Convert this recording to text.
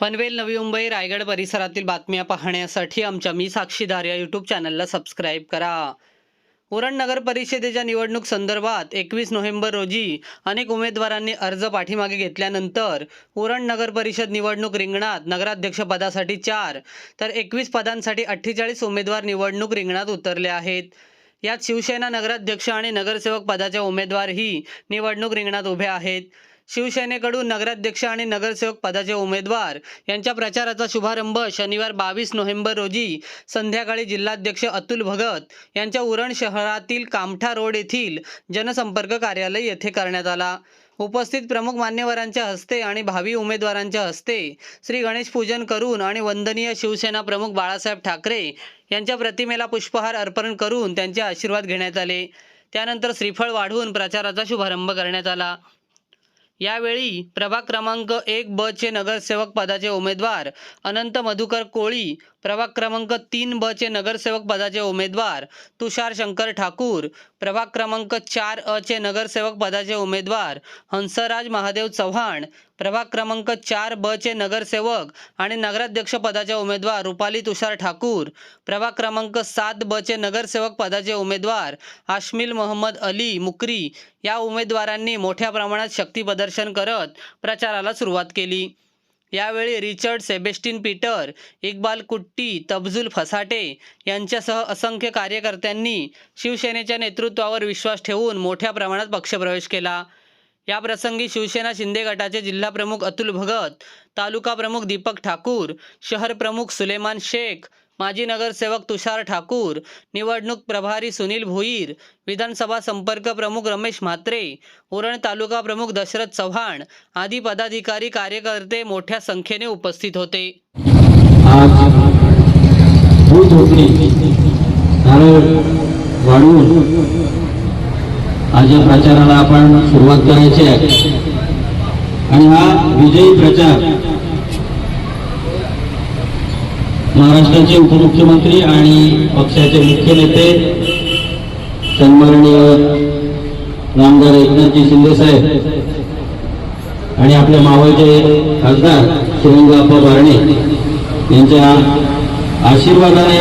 पनवेल नवी मुंबई रायगड परिसरातील बातम्या पाहण्यासाठी आमच्या मी साक्षीदार या यूट्यूब चॅनलला सबस्क्राईब करा. उरण नगर परिषदेच्या निवडणूक संदर्भात एकवीस नोव्हेंबर रोजी अनेक उमेदवारांनी अर्ज पाठीमागे घेतल्यानंतर उरण नगर परिषद निवडणूक रिंगणात नगराध्यक्ष पदासाठी चार तर एकवीस पदांसाठी अठ्ठेचाळीस उमेदवार निवडणूक रिंगणात उतरले आहेत. यात शिवसेना नगराध्यक्ष आणि नगरसेवक पदाचे उमेदवारही निवडणूक रिंगणात उभे आहेत. शिवसेनेकडून नगराध्यक्ष आणि नगरसेवक पदाचे उमेदवार. यांच्या प्रचाराचा शुभारंभ शनिवार बावीस नोव्हेंबर रोजी संध्याकाळी जिल्हाध्यक्ष अतुल भगत यांच्या उरण शहरातील कामठा रोड येथील जनसंपर्क कार्यालय येथे करण्यात आला. उपस्थित प्रमुख मान्यवरांच्या हस्ते आणि भावी उमेदवारांच्या हस्ते श्री गणेश पूजन करून आणि वंदनीय शिवसेना प्रमुख बाळासाहेब ठाकरे यांच्या प्रतिमेला पुष्पहार अर्पण करून त्यांचे आशीर्वाद घेण्यात आले. त्यानंतर श्रीफळ वाढवून प्रचाराचा शुभारंभ करण्यात आला. यावेळी प्रभाग क्रमांक एक ब चे नगरसेवक पदाचे उमेदवार अनंत मधुकर कोळी प्रभाग क्रमांक तीन ब चे नगरसेवक पदाचे उमेदवार तुषार शंकर ठाकूर प्रभाग क्रमांक चार अ चे नगरसेवक पदाचे उमेदवार हंसराज महादेव चव्हाण प्रभाग क्रमांक चार ब चे नगरसेवक आणि नगराध्यक्ष पदाचे उमेदवार रुपाली तुषार ठाकूर प्रभाग क्रमांक सात ब चे नगरसेवक पदाचे उमेदवार आश्मिल मोहम्मद अली मुकरी या उमेदवारांनी मोठ्या प्रमाणात शक्तीप्रदर्शन करत प्रचाराला सुरुवात केली. यावेळी रिचर्ड सेबेस्टिन पीटर इक्बाल कुट्टी तबजुल फसाटे यांच्यासह असंख्य कार्यकर्त्यांनी शिवसेनेच्या नेतृत्वावर विश्वास ठेवून मोठ्या प्रमाणात पक्षप्रवेश केला. या प्रसंगी शिवसेना शिंदे गटाचे जिल्हाप्रमुख अतुल भगत तालुका प्रमुख दीपक ठाकूर शहर प्रमुख सुलेमान शेख माजी नगरसेवक तुषार ठाकूर निवडणूक प्रभारी सुनील भोईर विधानसभा संपर्क प्रमुख रमेश म्हात्रे उरण तालुका प्रमुख दशरथ चव्हाण आदी पदाधिकारी कार्यकर्ते मोठ्या संख्येने उपस्थित होते. आज या प्रचाराला आपण सुरुवात करायची आहे. आणि हा विजयी प्रचार महाराष्ट्राचे उपमुख्यमंत्री आणि पक्षाचे मुख्य नेते सन्माननीय नामदार एकनाथजी शिंदेसाहेब आणि आपल्या मावळचे खासदार शिवंगाप्पा बारणे यांच्या आशीर्वादाने